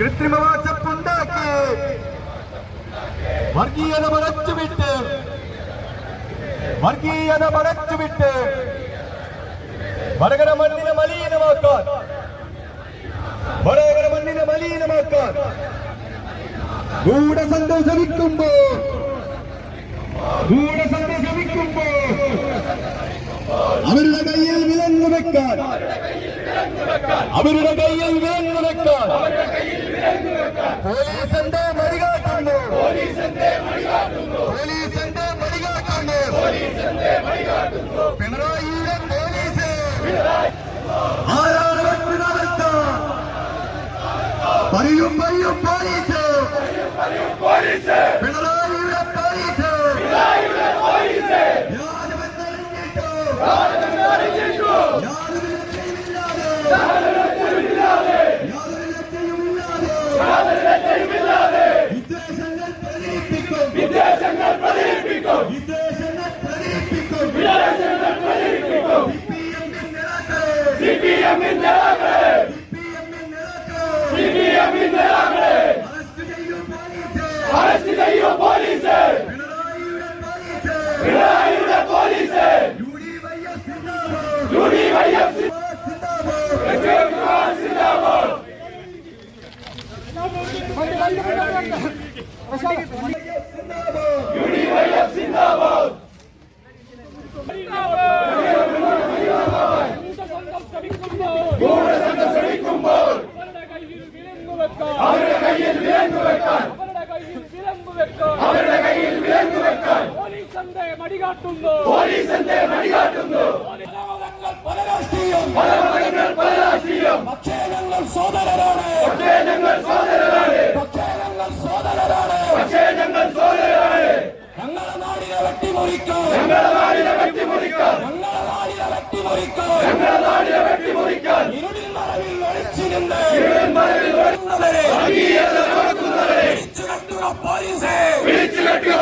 കൃത്രിമ വാട്സപ്പുണ്ടാക്കി വർഗീയത മറച്ചുവിട്ട് വർഗീയത മറച്ചുവിട്ട് വടകര മണ്ണിനെ മലീനമാക്കാൻ വടകര മണ്ണിനെ മലീനമാക്കാൻ ഗൂഢസന്ധം ശ്രമിക്കുമ്പോ ഗൂഢസന്ധം ശ്രമിക്കുമ്പോ അവരുടെ കയ്യിൽ വിലങ്ങു വെക്കാൻ അവരുടെ കയ്യിൽ വിലങ്ങു വെക്കാൻ പോലീസിന്റെ മറികാട്ടുന്നു പോലീസിന്റെ മറികാട്ടുന്നു പിണറായിയുടെ പോലീസ്. ആരാണ് വെട്ടുകാലത്ത് പറയും പറയും പോലീസ്. പിണറായിയുടെ അറസ്റ്റ് ചെയ്യൂ പോലീസ് പിണറായിയുടെ പോലീസ് അവരുടെ കയ്യിൽ വിലങ്ങു വെക്കാൻ പോലീസ് മടികാട്ടുന്നു? പോലീസ് വെക്കാൻ പോലീസേ. വിളിച്ചു കെട്ടുക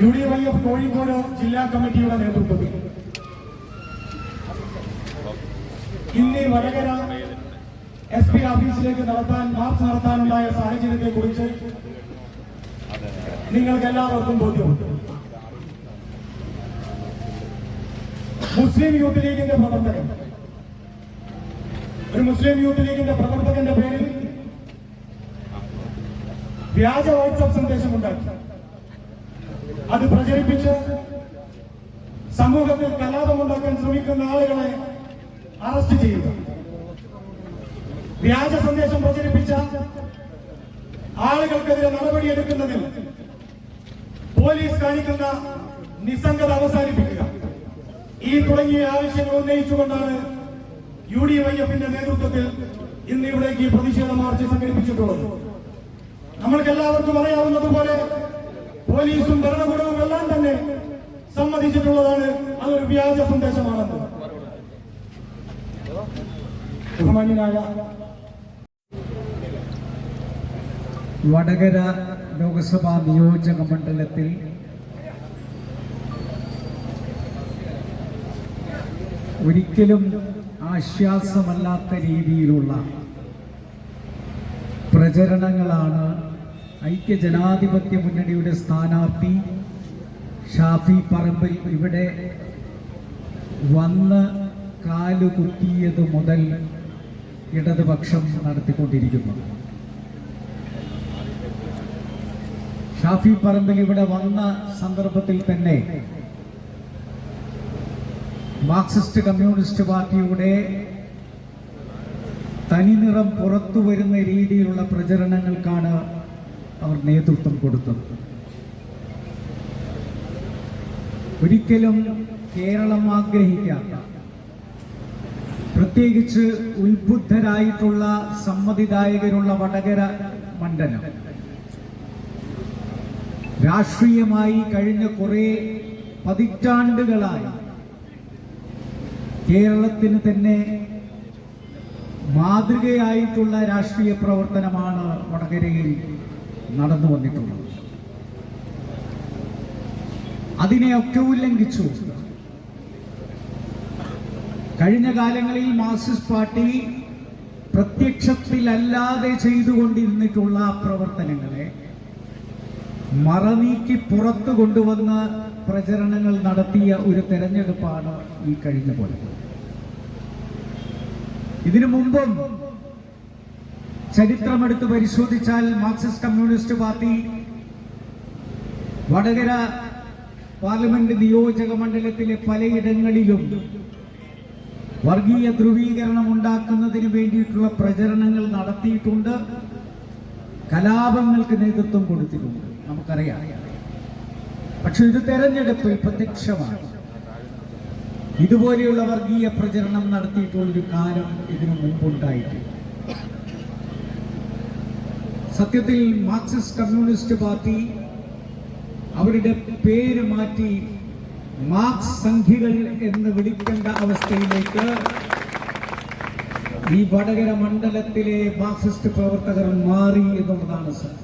U D Y F Kozhikode ജില്ലാ കമ്മിറ്റിയുടെ നേതൃത്വത്തിൽ. ഇന്ന് വടകര എസ് പി ഓഫീസിലേക്ക് നടത്താൻ മാർച്ച് നടത്താനുണ്ടായ സാഹചര്യത്തെ കുറിച്ച് നിങ്ങൾക്ക് എല്ലാവർക്കും ബോധ്യമുണ്ട്. മുസ്ലിം യൂത്ത് ലീഗിന്റെ പ്രവർത്തകൻ. ഒരു മുസ്ലിം യൂത്ത് ലീഗിന്റെ പ്രവർത്തകന്റെ പേരിൽ വ്യാജ വാട്സപ്പ് സന്ദേശമുണ്ടാക്കി. അത് പ്രചരിപ്പിച്ച് സമൂഹത്തിൽ കലാപമുണ്ടാക്കാൻ ശ്രമിക്കുന്ന ആളുകളെ അറസ്റ്റ് ചെയ്യുക. വ്യാജ സന്ദേശം പ്രചരിപ്പിച്ച ആളുകൾക്കെതിരെ നടപടിയെടുക്കുന്നതിൽ പോലീസ് കാണിക്കുന്ന നിസ്സംഗത അവസാനിപ്പിക്കുക. ഈ തുടങ്ങിയ ആവശ്യങ്ങൾ ഉന്നയിച്ചുകൊണ്ടാണ് യു ഡി വൈ എഫിന്റെ നേതൃത്വത്തിൽ ഇന്ന് ഇവിടേക്ക് പ്രതിഷേധ മാർച്ച് സംഘടിപ്പിച്ചിട്ടുള്ളത്. നമ്മൾക്ക് എല്ലാവർക്കും അറിയാവുന്നതുപോലെ പോലീസും ഭരണകൂടവും എല്ലാം തന്നെ സമ്മതിച്ചിട്ടുള്ളതാണ് അതൊരു വ്യാജ സന്ദേശമാണെന്ന്. ബഹുമാന്യനായ വടകര ലോക്സഭാ നിയോജക മണ്ഡലത്തിൽ ഒരിക്കലും ആശ്വാസമല്ലാത്ത രീതിയിലുള്ള പ്രചരണങ്ങളാണ് ഐക്യജനാധിപത്യ മുന്നണിയുടെ സ്ഥാനാർത്ഥി ഷാഫി പറമ്പിൽ ഇവിടെ വന്ന് കാലുകുത്തിയത് മുതൽ ഇടതുപക്ഷം നടത്തിക്കൊണ്ടിരിക്കുന്നു. ഷാഫി പറമ്പിൽ ഇവിടെ വന്ന സന്ദർഭത്തിൽ തന്നെ മാർക്സിസ്റ്റ് കമ്മ്യൂണിസ്റ്റ് പാർട്ടിയുടെ തനിനിറം പുറത്തു വരുന്ന രീതിയിലുള്ള പ്രചരണങ്ങൾക്കാണ് അവർ നേതൃത്വം കൊടുത്തത് ഒരിക്കലും കേരളം ആഗ്രഹിക്കാത്ത പ്രത്യേകിച്ച് ഉത്ബുദ്ധരായിട്ടുള്ള സമ്മതിദായകരുള്ള വടകര മണ്ഡലം. രാഷ്ട്രീയമായി കഴിഞ്ഞ കുറെ പതിറ്റാണ്ടുകളായി കേരളത്തിന് തന്നെ മാതൃകയായിട്ടുള്ള രാഷ്ട്രീയ പ്രവർത്തനമാണ് വടകരയിൽ നടന്നു വന്നിട്ടുള്ളത് അതിനെയൊക്കെ ഉല്ലംഘിച്ചു. കഴിഞ്ഞ കാലങ്ങളിൽ മാർക്സിസ്റ്റ് പാർട്ടി പ്രത്യക്ഷത്തിലല്ലാതെ ചെയ്തുകൊണ്ടിരുന്നിട്ടുള്ള പ്രവർത്തനങ്ങളെ മറനീക്കി പുറത്തു കൊണ്ടുവന്ന പ്രചരണങ്ങൾ നടത്തിയ ഒരു തെരഞ്ഞെടുപ്പാണ് ഈ കഴിഞ്ഞ പോലെ. ഇതിനു മുമ്പും ചരിത്രമെടുത്ത് പരിശോധിച്ചാൽ Marxist Communist party Vadakara parliament നിയോജക മണ്ഡലത്തിലെ പലയിടങ്ങളിലും വർഗീയ ധ്രുവീകരണം ഉണ്ടാക്കുന്നതിന് വേണ്ടിയിട്ടുള്ള പ്രചരണങ്ങൾ നടത്തിയിട്ടുണ്ട്. കലാപങ്ങൾക്ക് നേതൃത്വം കൊടുത്തിട്ടുണ്ട്. നമുക്കറിയാം. പക്ഷെ ഇത് തെരഞ്ഞെടുപ്പിൽ പ്രത്യക്ഷമാണ്. ഇതുപോലെയുള്ള വർഗീയ പ്രചരണം നടത്തിയിട്ടുള്ളൊരു കാലം ഇതിനു മുമ്പുണ്ടായിട്ടില്ല. സത്യത്തിൽ മാർക്സിസ്റ്റ് കമ്മ്യൂണിസ്റ്റ് പാർട്ടി അവരുടെ പേര് മാറ്റി മാർക്സ് സംഖ്യകൾ എന്ന് വിളിക്കേണ്ട അവസ്ഥയിലേക്ക് ഈ വടകര മണ്ഡലത്തിലെ മാർക്സിസ്റ്റ് പ്രവർത്തകർ മാറി എന്നുള്ളതാണ് സർ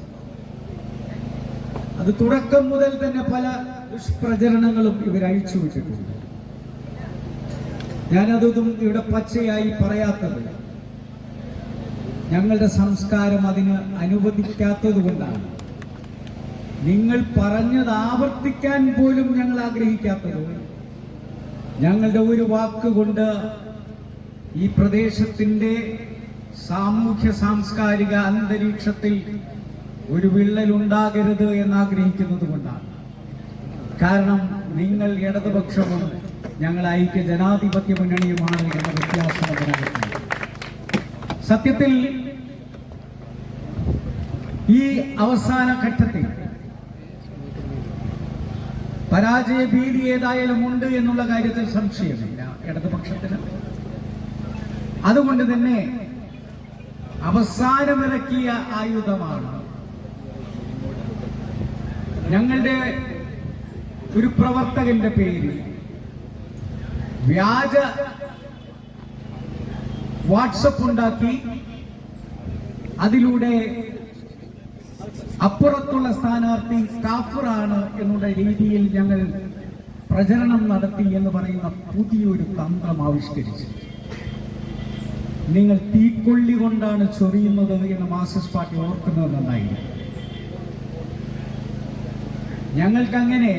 അത് തുടക്കം മുതൽ തന്നെ പല ദുഷ്പ്രചരണങ്ങളും ഇവർ അയച്ചുവിട്ടിട്ടുണ്ട് ഞാനതൊന്നും ഇവിടെ പച്ചയായി പറയാത്തത് ഞങ്ങളുടെ സംസ്കാരം അതിന് അനുവദിക്കാത്തത് കൊണ്ടാണ്. നിങ്ങൾ പറഞ്ഞത് ആവർത്തിക്കാൻ പോലും ഞങ്ങൾ ആഗ്രഹിക്കാത്തത് ഞങ്ങളുടെ ഒരു വാക്കുകൊണ്ട് ഈ പ്രദേശത്തിന്റെ സാമൂഹ്യ സാംസ്കാരിക അന്തരീക്ഷത്തിൽ ഒരു വിള്ളലുണ്ടാകരുത് എന്നാഗ്രഹിക്കുന്നത് കൊണ്ടാണ്. കാരണം നിങ്ങൾ ഇടതുപക്ഷവും ഞങ്ങൾ ഐക്യ ജനാധിപത്യ മുന്നണിയുമാണ് എന്ന വ്യത്യാസം അതിനകത്തുണ്ട്. സത്യത്തിൽ ഈ അവസാന ഘട്ടത്തിൽ പരാജയ ഭീതി ഏതായാലും ഉണ്ട് എന്നുള്ള കാര്യത്തിൽ സംശയമില്ല ഇടതുപക്ഷത്തിന്. അതുകൊണ്ട് തന്നെ അവസാനമിറക്കിയ ആയുധമാണ് ഞങ്ങളുടെ ഒരു പ്രവർത്തകന്റെ പേര് വ്യാജ വാട്സപ്പ് ഉണ്ടാക്കി അതിലൂടെ അപ്പുറത്തുള്ള സ്ഥാനാർത്ഥി കാഫറാണ് എന്നുള്ള രീതിയിൽ ഞങ്ങൾ പ്രചരണം നടത്തി എന്ന് പറയുന്ന പുതിയൊരു തന്ത്രം ആവിഷ്കരിച്ചു. നിങ്ങൾ തീക്കൊള്ളി കൊണ്ടാണ് ചൊറിയുന്നത് എന്ന് മാർക്സിസ്റ്റ് പാർട്ടി ഓർക്കുന്നത് നന്നായിരുന്നു ഞങ്ങൾക്കങ്ങനെ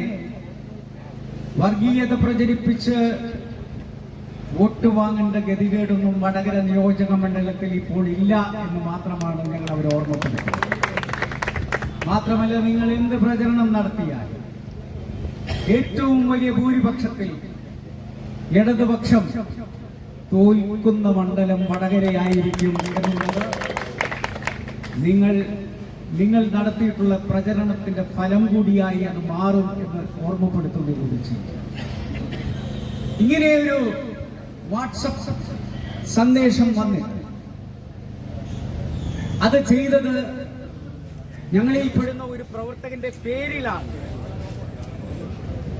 വർഗീയത പ്രചരിപ്പിച്ച് വോട്ട് വാങ്ങേണ്ട ഗതികേടൊന്നും വടകര നിയോജക മണ്ഡലത്തിൽ ഇപ്പോൾ ഇല്ല എന്ന് മാത്രമാണ് ഞങ്ങൾ അവർ ഓർമ്മപ്പെടുത്തുന്നത്. മാത്രമല്ല നിങ്ങൾ എന്ത് പ്രചരണം നടത്തിയാൽ ഏറ്റവും വലിയ ഭൂരിപക്ഷത്തിൽ ഇടതുപക്ഷം തോൽക്കുന്ന മണ്ഡലം വടകരയായിരിക്കും എന്നുള്ളത് നിങ്ങൾ നിങ്ങൾ നടത്തിയിട്ടുള്ള പ്രചരണത്തിന്റെ ഫലം കൂടിയായി അത് മാറും എന്ന് ഓർമ്മപ്പെടുത്തുന്നത് കൂടി ചെയ്യും ഇങ്ങനെയൊരു വാട്സപ്പ് സന്ദേശം വന്ന് അത് ചെയ്തത് ഞങ്ങളിൽ പെടുന്ന ഒരു പ്രവർത്തകന്റെ പേരിലാണ്.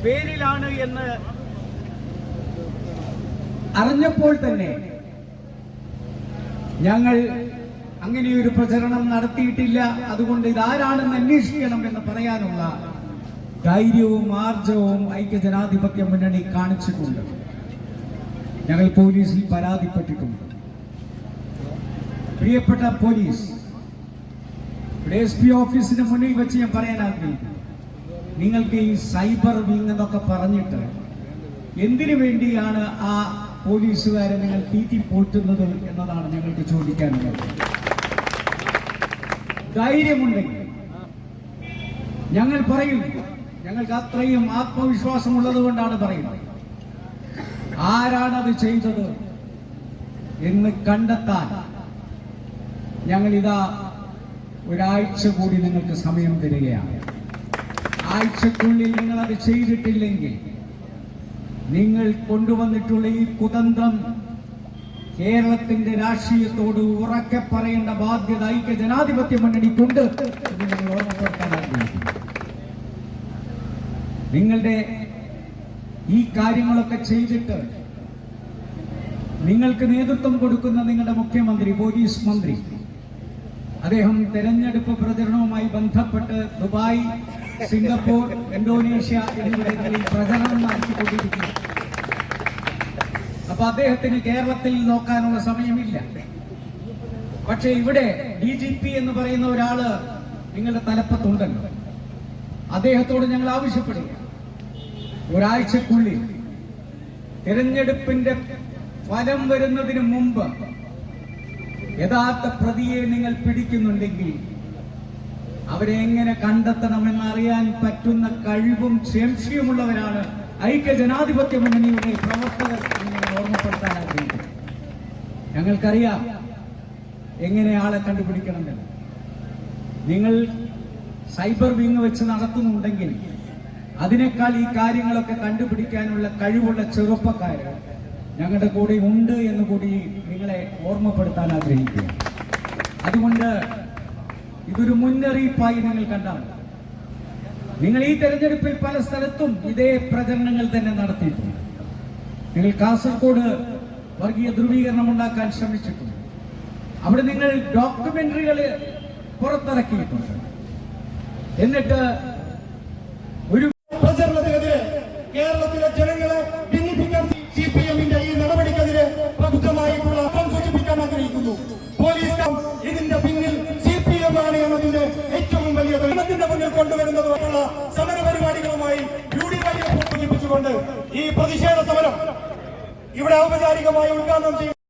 പേരിലാണ് എന്ന് അറിഞ്ഞപ്പോൾ തന്നെ ഞങ്ങൾ അങ്ങനെ ഒരു പ്രചരണം നടത്തിയിട്ടില്ല. അതുകൊണ്ട് ഇതാരാണെന്ന് അന്വേഷിക്കണം എന്ന് പറയാനുള്ള ധൈര്യവും ആർജവും ഐക്യജനാധിപത്യ മുന്നണി കാണിച്ചിട്ടുണ്ട്. ഞങ്ങൾ പോലീസിൽ പരാതിപ്പെട്ടിട്ടുണ്ട്. പ്രിയപ്പെട്ട പോലീസ് ഇവിടെ എസ് പി ഓഫീസിന് മുന്നിൽ വെച്ച് ഞാൻ പറയാൻ ആഗ്രഹിക്കുന്നു. നിങ്ങൾക്ക് ഈ സൈബർ വിങ് എന്നൊക്കെ പറഞ്ഞിട്ട് എന്തിനു വേണ്ടിയാണ് ആ പോലീസുകാരെ നിങ്ങൾ തീറ്റി പോറ്റുന്നത് എന്നതാണ് ഞങ്ങൾക്ക് ചോദിക്കാനുള്ളത്. ധൈര്യമുണ്ടെങ്കിൽ ഞങ്ങൾ പറയും ഞങ്ങൾക്ക് അത്രയും ആത്മവിശ്വാസമുള്ളത് കൊണ്ടാണ് പറയുന്നത്. ആരാണത് ചെയ്തത് എന്ന് കണ്ടെത്താൻ ഞങ്ങൾ ഇതാ ഒരാഴ്ച കൂടി നിങ്ങൾക്ക് സമയം തരികയാണ്. ആഴ്ചക്കുള്ളിൽ നിങ്ങൾ അത് ചെയ്തിട്ടില്ലെങ്കിൽ നിങ്ങൾ കൊണ്ടുവന്നിട്ടുള്ള ഈ കുതന്ത്രം കേരളത്തിന്റെ രാഷ്ട്രീയത്തോട് ഉറക്കെ പറയേണ്ട ബാധ്യത ഐക്യ ജനാധിപത്യ മുന്നണിക്കുണ്ട് നിങ്ങളുടെ ഈ കാര്യങ്ങളൊക്കെ ചെയ്തിട്ട് നിങ്ങൾക്ക് നേതൃത്വം കൊടുക്കുന്ന നിങ്ങളുടെ മുഖ്യമന്ത്രി പോലീസ് മന്ത്രി അദ്ദേഹം തെരഞ്ഞെടുപ്പ് പ്രചരണവുമായി ബന്ധപ്പെട്ട് ദുബായ് സിംഗപ്പൂർ ഇന്തോനേഷ്യ എന്നിവിടങ്ങളിൽ പ്രചരണം നടത്തിക്കൊണ്ടിരിക്കുന്നു. അപ്പൊ അദ്ദേഹത്തിന് കേരളത്തിൽ നോക്കാനുള്ള സമയമില്ല. പക്ഷെ ഇവിടെ ഡി ജി പി എന്ന് പറയുന്ന ഒരാൾ നിങ്ങളുടെ തലപ്പത്തുണ്ടല്ലോ. അദ്ദേഹത്തോട് ഞങ്ങൾ ആവശ്യപ്പെടുക ഒരാഴ്ചക്കുള്ളിൽ തിരഞ്ഞെടുപ്പിന്റെ ഫലം വരുന്നതിന് മുമ്പ് യഥാർത്ഥ പ്രതിയെ നിങ്ങൾ പിടിക്കുന്നുണ്ടെങ്കിൽ അവരെ എങ്ങനെ കണ്ടെത്തണമെന്ന് അറിയാൻ പറ്റുന്ന കഴിവും ശേഷിയുമുള്ളവരാണ് ഐക്യ ജനാധിപത്യ മുന്നണിയുടെ പ്രവർത്തകർ ഓർമ്മപ്പെടുത്താൻ ആഗ്രഹിക്കുന്നു. ഞങ്ങൾക്കറിയാം എങ്ങനെ ആളെ കണ്ടുപിടിക്കണമെന്ന്. നിങ്ങൾ സൈബർ വിങ് വെച്ച് നടത്തുന്നുണ്ടെങ്കിൽ അതിനേക്കാൾ ഈ കാര്യങ്ങളൊക്കെ കണ്ടുപിടിക്കാനുള്ള കഴിവുള്ള ചെറുപ്പക്കാര് ഞങ്ങളുടെ കൂടെ ഉണ്ട് എന്ന് കൂടി നിങ്ങളെ ഓർമ്മപ്പെടുത്താൻ ആഗ്രഹിക്കുക അതുകൊണ്ട് ഇതൊരു മുന്നറിയിപ്പായി നിങ്ങൾ കണ്ടാൽ നിങ്ങൾ ഈ തെരഞ്ഞെടുപ്പിൽ പല സ്ഥലത്തും ഇതേ പ്രചരണങ്ങൾ തന്നെ നടത്തിയിട്ടുണ്ട്. നിങ്ങൾ കാസർഗോഡ് വർഗീയ ധ്രുവീകരണം ഉണ്ടാക്കാൻ ശ്രമിച്ചിട്ടുണ്ട്. അവിടെ നിങ്ങൾ ഡോക്യുമെന്ററികൾ പുറത്തിറക്കിയിട്ടുണ്ട്. എന്നിട്ട് വൈ സൂചിപ്പിച്ചുകൊണ്ട് ഈ പ്രതിഷേധ സമരം ഇവിടെ ഔപചാരികമായി ഉദ്ഘാടനം ചെയ്യും